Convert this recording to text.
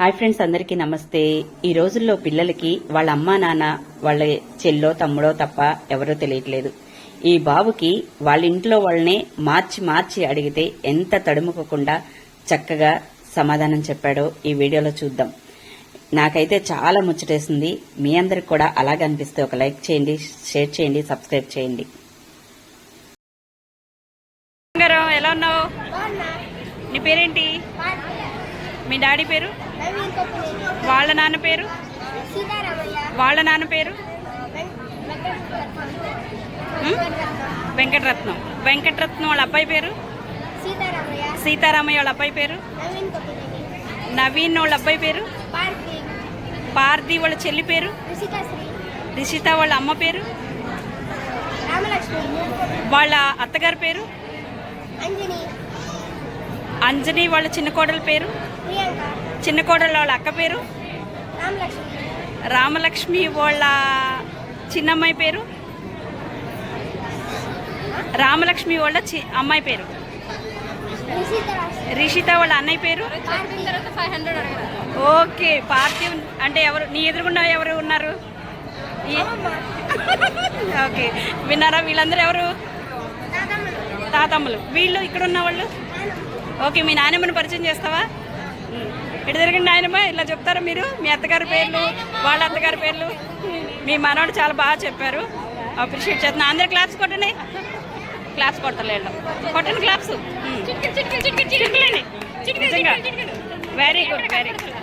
Hi friends అందరికీ నమస్తే. ఈ రోజుల్లో పిల్లలకి వాళ్ళ అమ్మా నాన్న వాళ్ళ చెల్లో తమ్ముడో తప్ప ఎవరో తెలియట్లేదు. ఈ బాబుకి వాళ్ళ ఇంట్లో వాళ్ళనే మార్చి మార్చి అడిగితే ఎంత తడుముకోకుండా చక్కగా సమాధానం చెప్పాడో ఈ వీడియోలో చూద్దాం. నాకైతే చాలా ముచ్చటేసింది. మీ అందరికి కూడా అలాగే అనిపిస్తే ఒక లైక్ చేయండి షేర్ చేయండి సబ్స్క్రైబ్ చేయండి. ఎలా ఉన్నావు? నీ పేరేంటి? మీ డాడీ పేరు? వాళ్ళ నాన్న పేరు? వాళ్ళ నాన్న పేరు? వెంకటరత్నం. వెంకటరత్నం వాళ్ళ అబ్బాయి పేరు? సీతారామయ్య వాళ్ళ అబ్బాయి పేరు? నవీన్ వాళ్ళ అబ్బాయి పేరు? పార్తి పార్థి వాళ్ళ చెల్లి పేరు? రిషిత వాళ్ళ అమ్మ పేరు? వాళ్ళ అత్తగారి పేరు? అంజని వాళ్ళ చిన్న కోడల పేరు? చిన్న కోడల వాళ్ళ అక్క పేరు? రామలక్ష్మి. రామలక్ష్మి వాళ్ళ చిన్నమ్మాయి పేరు? రామలక్ష్మి వాళ్ళ చి అమ్మాయి పేరు? రుషిత వాళ్ళ అన్నయ్య పేరు? ఫైవ్ హండ్రెడ్ ఓకే పార్టీ అంటే ఎవరు నీ ఎదురుగుండా ఎవరు ఉన్నారు? ఓకే విన్నారా వీళ్ళందరూ ఎవరు? తాతమ్మలు. వీళ్ళు ఇక్కడ ఉన్న వాళ్ళు? ఓకే మీ నాయనమ్మని పరిచయం చేస్తావా. ఇటు తిరగండి నాయనమ్మ ఇలా చెప్తారా మీరు? మీ అత్తగారి పేర్లు వాళ్ళ అత్తగారి పేర్లు? మీ మనవాడు చాలా బాగా చెప్పారు. అప్రిషియేట్ చేస్తున్నా. అందరు క్లాప్స్ కొట్టండి. క్లాప్స్ కొట్టలేదు కొట్టండి క్లాప్స్ నిజంగా. Very good very good